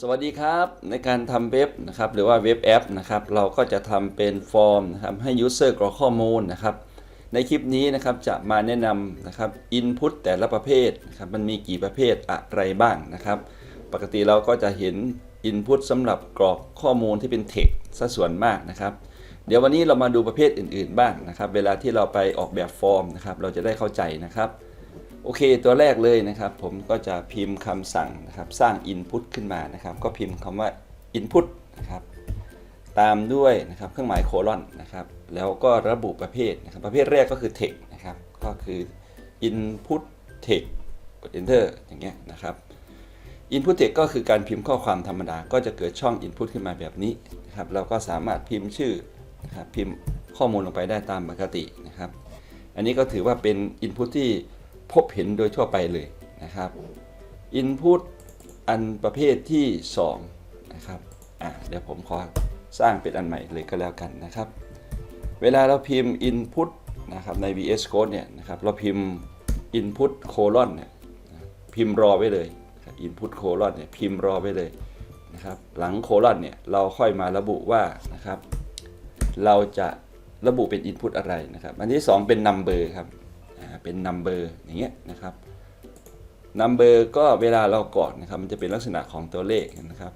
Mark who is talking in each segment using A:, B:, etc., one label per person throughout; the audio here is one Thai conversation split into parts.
A: สวัสดีครับในการทำเว็บนะครับหรือว่าเว็บแอปนะครับเราก็จะทำเป็นฟอร์มนะครับให้ User กรอกข้อมูลนะครับในคลิปนี้นะครับจะมาแนะนำนะครับ Input แต่ละประเภทนะครับมันมีกี่ประเภทอะไรบ้างนะครับ ปกติเราก็จะเห็น Input สำหรับกรอกข้อมูลที่เป็น Text ซะส่วนมากนะครับ เดี๋ยววันนี้เรามาดูประเภทอื่นๆบ้างนะครับ เวลาที่เราไปออกแบบฟอร์มนะครับเราจะได้เข้าใจนะครับ โอเค ตัวแรกเลยนะครับ ผมก็จะพิมพ์คำสั่งนะครับ สร้าง Input ขึ้นมานะครับ ก็พิมพ์คำว่า Input นะครับ ตามด้วยนะครับเครื่องหมายโคลอนนะครับ แล้วก็ระบุประเภทนะครับ ประเภทแรกก็คือ text นะครับ ก็คือ input text กด enter อย่างเงี้ยนะครับ input text ก็คือการพิมพ์ข้อความธรรมดา ก็จะเกิดช่อง input ขึ้นมาแบบนี้นะครับ เราก็สามารถพิมพ์ชื่อนะครับ พิมพ์ข้อมูลลงไปได้ตามปกตินะครับ อันนี้ก็ถือว่าเป็น input ที่ พบเห็นโดยทั่วไปเลยนะครับ input อันประเภทที่ 2 นะครับอะเดี๋ยวผมขอสร้างเป็นอันใหม่เลยก็แล้วกันนะครับ เวลาเราพิมพ์ input นะครับใน VS Code เนี่ยนะครับเราพิมพ์ input colon เนี่ยพิมพ์รอไว้เลย input colon เนี่ยพิมพ์รอไว้เลยนะครับหลัง colon เนี่ยเราค่อยมาระบุว่านะครับ เราจะระบุเป็น input อะไรนะครับ อันที่ 2 เป็น number ครับ เป็น number อย่างเงี้ยนะครับ number ก็เวลาเรากรอกนะครับมันจะเป็นลักษณะของตัวเลขนะครับ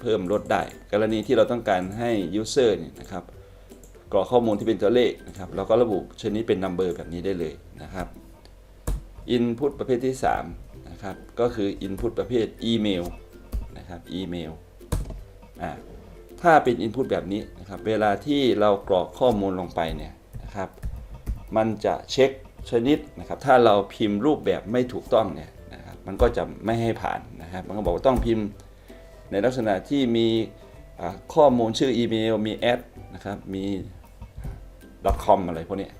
A: เพิ่มลดได้ กรณีที่เราต้องการให้ user เนี่ยนะครับกรอกข้อมูลที่เป็นตัวเลขนะครับเราก็ระบุชนิดเป็น number แบบนี้ได้เลยนะครับ input ประเภทที่3นะครับก็คือ input ประเภทอีเมลนะครับอีเมลอ่าถ้าเป็น input แบบนี้นะครับเวลาที่เรากรอกข้อมูลลงไปเนี่ยนะครับมันจะเช็ค ชนิดนะครับถ้าเราพิมพ์รูปแบบไม่ถูกต้องเนี่ยนะครับมันก็จะไม่ให้ผ่านนะครับมันก็บอกว่าต้องพิมพ์ในลักษณะที่มีข้อมูลชื่ออีเมลมีแอดนะครับมี .com อะไรพวกนี้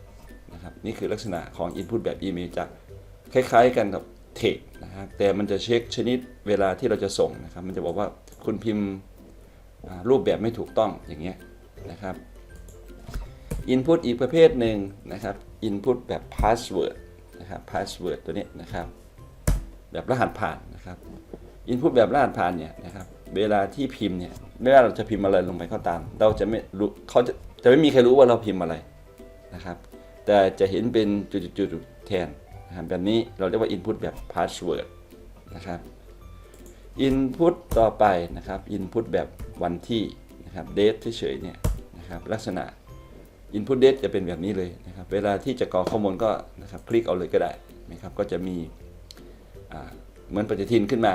A: นะครับนี่คือลักษณะของ Input แบบอีเมลจะคล้ายๆกันกับ Text นะครับแต่มันจะเช็คชนิดเวลาที่เราจะส่งนะครับ มันจะบอกว่าคุณพิมพ์รูปแบบไม่ถูกต้องอย่างเงี้ยนะครับ Input อีกประเภทหนึ่งนะครับ Input แบบ Password นะครับ Password ตัวนี้นะครับ แบบรหัสผ่านนะครับ Input แบบรหัสผ่านเนี่ยนะครับเวลาที่พิมพ์เนี่ยไม่ว่าเราจะพิมพ์อะไรลงไปก็ตาม เราจะไม่รู้เขาจะจะไม่มีใครรู้ว่าเราพิมพ์อะไรนะครับ แต่จะเห็นเป็นจุดๆแทนนะครับแบบนี้เราเรียกว่า Input แบบ Password นะครับ Input ต่อไปนะครับ Input แบบวันที่นะครับ Date เฉยๆเนี่ยนะครับลักษณะ Input date จะเป็นแบบนี้เลยนะครับ เวลาที่จะกรอกข้อมูลก็นะครับคลิกเอาเลยก็ได้นะครับ ก็จะมีเหมือนปฏิทินขึ้นมา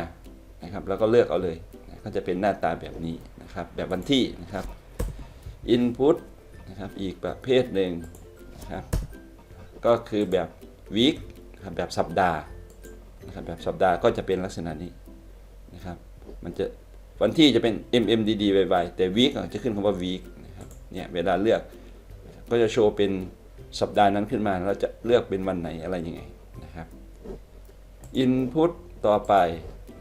A: นะครับ แล้วก็เลือกเอาเลยนะก็จะเป็นหน้าตาแบบนี้นะครับ แบบวันที่นะครับ Input นะครับ อีกประเภทหนึ่งนะครับ ก็คือแบบ week นะครับแบบสัปดาห์นะครับ แบบสัปดาห์ก็จะเป็นลักษณะนี้นะครับ มันจะวันที่จะเป็น mmdd ไวๆแต่ week จะขึ้นคำว่า week นะครับ เนี่ยเวลาเลือก ก็จะโชว์เป็นสัปดาห์นั้นขึ้นมาแล้วจะเลือกเป็นวันไหนอะไรยังไงนะครับ Input ต่อไป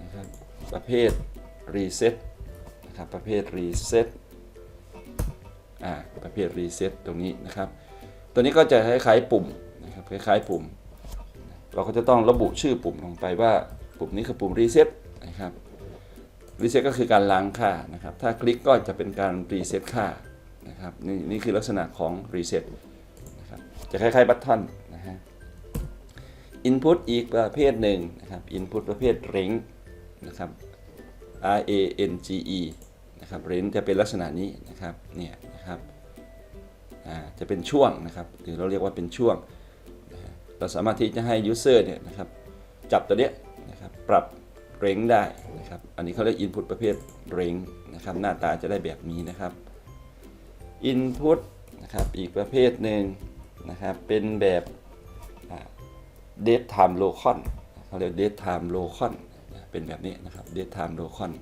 A: นะครับประเภท Reset นะครับประเภท Reset อ่าประเภท Reset ตรงนี้นะครับ ตัวนี้ก็จะคล้ายๆปุ่มนะครับคล้ายๆปุ่ม เราก็จะต้องระบุชื่อปุ่มลงไปว่าปุ่มนี้คือปุ่ม Reset นะครับ Reset ก็คือการล้างค่านะครับ ถ้าคลิกก็จะเป็นการ Reset ค่า นะครับนี่นี่คือลักษณะของ reset นะครับจะคล้ายๆบัตทอนนะฮะ input อีกประเภทหนึ่งนะครับ input ประเภท range นะครับ r a n g e นะครับ range จะเป็นลักษณะนี้นะครับเนี่ยนะครับจะเป็นช่วงนะครับหรือเราเรียกว่าเป็นช่วงนะฮะเราสามารถที่จะให้ user เนี่ยนะครับจับตัวเนี้ยนะครับปรับ range ได้นะครับ อันนี้เขาเรียก input ประเภท range นะครับหน้าตาจะได้แบบนี้นะครับ Input นะครับอีกประเภทหนึ่งนะครับเป็นแบบ Date Time Locon เขาเรียก Date Time Locon เป็นแบบนี้นะครับ Date Time Locon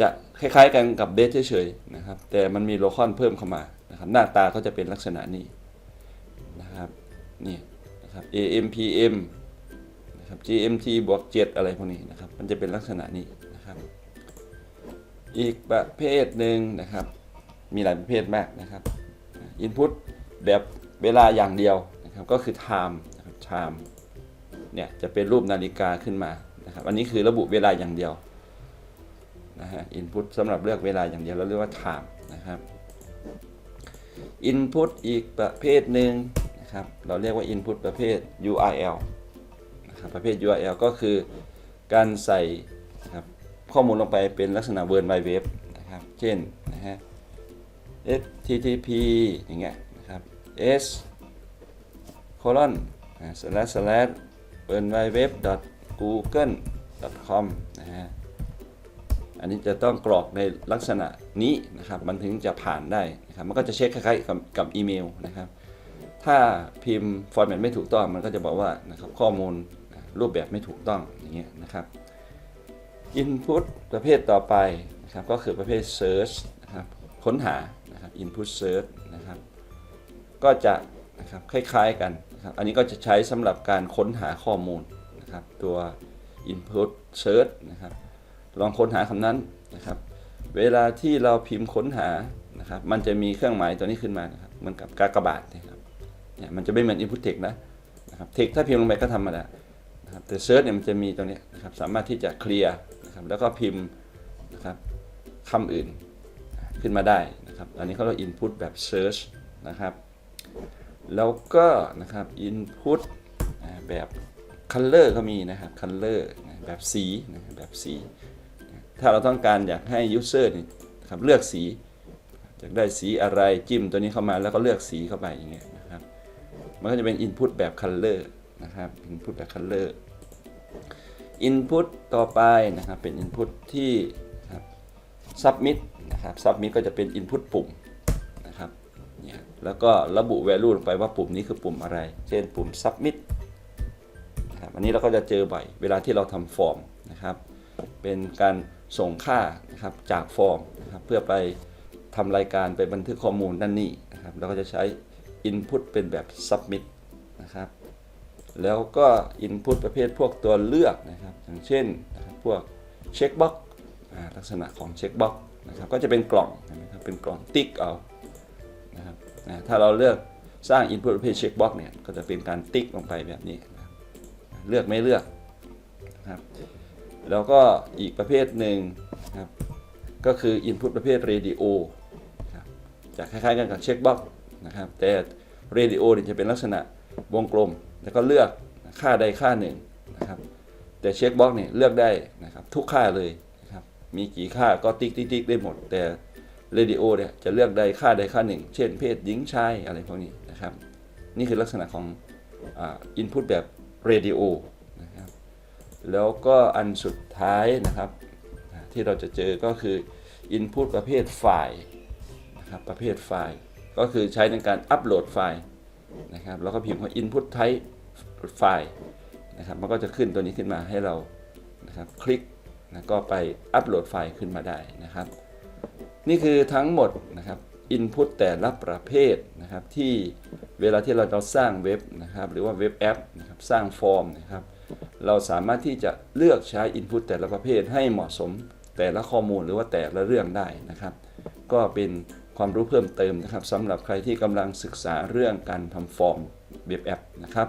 A: จะคล้ายๆกันกับ Date เฉยๆนะครับ แต่มันมี Locon เพิ่มเข้ามานะครับหน้าตาก็จะเป็นลักษณะนี้นะครับนี่นะครับ AM PM นะครับ GMT บวก 7 อะไรพวกนี้นะครับ มันจะเป็นลักษณะนี้นะครับ อีกประเภทหนึ่งนะครับ มีหลายประเภทมากนะครับ Input แบบเวลาอย่างเดียวนะครับก็คือ time นะครับ time เนี่ยจะเป็นรูปนาฬิกาขึ้นมานะครับอันนี้คือระบุเวลาอย่างเดียวนะฮะ input สำหรับเลือกเวลาอย่างเดียวเราเรียกว่า time นะครับ input อีกประเภทหนึ่งนะครับเราเรียกว่า input ประเภท URL นะครับประเภท URL ก็คือการใส่นะครับข้อมูลลงไปเป็นลักษณะ World Wide Web นะครับเช่นนะฮะ http อย่างเงี้ยนะครับ s colon slash slash www.google.com นะฮะ อันนี้จะต้องกรอกในลักษณะนี้นะครับ มันถึงจะผ่านได้นะครับ มันก็จะเช็คคล้ายๆกับกับอีเมลนะครับ ถ้าพิมพ์ฟอร์แมตไม่ถูกต้อง มันก็จะบอกว่านะครับข้อมูลรูปแบบไม่ถูกต้องอย่างเงี้ยนะครับ Input ประเภทต่อไปนะครับ ก็คือประเภท Search นะครับ ค้นหา นะครับ Input Search นะครับ ก็จะนะครับคล้ายๆกันนะครับ อันนี้ก็จะใช้สำหรับการค้นหาข้อมูลนะครับ ตัว Input Search นะครับ ลองค้นหาคำนั้นนะครับ เวลาที่เราพิมพ์ค้นหานะครับ มันจะมีเครื่องหมายตัวนี้ขึ้นมานะครับเหมือนกับกากบาทนะครับเนี่ยมันจะไม่เหมือน input text นะนะครับ text ถ้าพิมพ์ลงไปก็ธรรมดานะครับแต่ search เนี่ยมันจะมีตรงนี้นะครับสามารถที่จะเคลียร์นะครับแล้วก็พิมพ์นะครับคำอื่น ขึ้นมาได้นะครับ อันนี้เขาเรียก input แบบ search นะครับ แล้วก็นะครับ input แบบ color ก็มีนะครับ color แบบสีนะบแบบสี ถ้าเราต้องการอยากให้ user นี่นครับเลือกสีอยากได้สีอะไรจิ้มตัวนี้เข้ามาแล้วก็เลือกสีเข้าไปอย่างเงี้ยนะครับ มันก็จะเป็น input แบบ color นะครับ input แบบ color input ต่อไปนะครับเป็น input ที่ submit นะครับ submit ก็จะเป็น input ปุ่มนะครับเนี่ยแล้วก็ระบุ value ลงไปว่าปุ่มนี้คือปุ่มอะไร เช่นปุ่ม submit นะครับอันนี้เราก็จะเจอบ่อยเวลาที่เราทำฟอร์มนะครับ เป็นการส่งค่านะครับจากฟอร์มนะครับเพื่อไปทำรายการไปบันทึกข้อมูลนั่นนี่นะครับเราก็จะใช้ Input เป็นแบบ Submit นะครับแล้วก็ Input ประเภทพวกตัวเลือกนะครับ อย่างเช่นนะพวกเช็คบ็อก ลักษณะของเช็คบ็อกนะครับก็จะเป็นกล่องนะครับเป็นกล่องติ๊กเอานะครับนะถ้าเราเลือกสร้าง Input ประเภทเช็คบ็อกเนี่ยก็จะเป็นการติ๊กลงไปแบบนี้นะเลือกไม่เลือกนะครับแล้วก็อีกประเภทหนึ่งนะครับก็คือ Input ประเภท Radio นะครับจะคล้ายๆกันกับเช็คบ็อกนะครับแต่ Radio เนี่ยจะเป็นลักษณะวงกลม แล้วก็เลือกค่าใดค่าหนึ่งนะครับแต่เช็คบ็อกเนี่ยเลือกได้นะครับทุกค่าเลย มีกี่ค่าก็ติ๊กติ๊กติ๊กได้หมด แต่ Radio เนี่ยจะเลือกได้ค่าใดค่าหนึ่ง เช่นเพศหญิงชายอะไรพวกนี้นะครับ นี่คือลักษณะของอ่า Input แบบ Radio นะครับแล้วก็อันสุดท้ายนะครับที่เราจะเจอก็คือ Input ประเภทไฟล์นะครับประเภทไฟล์ ก็คือใช้ในการอัปโหลดไฟล์นะครับแล้วก็พิมพ์ว่า Input Type ไฟล์นะครับมันก็จะขึ้นตัวนี้ขึ้นมาให้เรานะครับคลิก นะก็ไปอัปโหลดไฟล์ขึ้นมาได้นะครับ นี่คือทั้งหมดนะครับ Input แต่ละประเภทนะครับที่เวลาที่เราจะสร้างเว็บนะครับหรือว่าเว็บแอปนะครับสร้างฟอร์มนะครับเราสามารถที่จะเลือกใช้ Input แต่ละประเภทให้เหมาะสมแต่ละข้อมูลหรือว่าแต่ละเรื่องได้นะครับ ก็เป็นความรู้เพิ่มเติมนะครับสำหรับใครที่กำลังศึกษาเรื่องการทำฟอร์มเว็บแอปนะครับ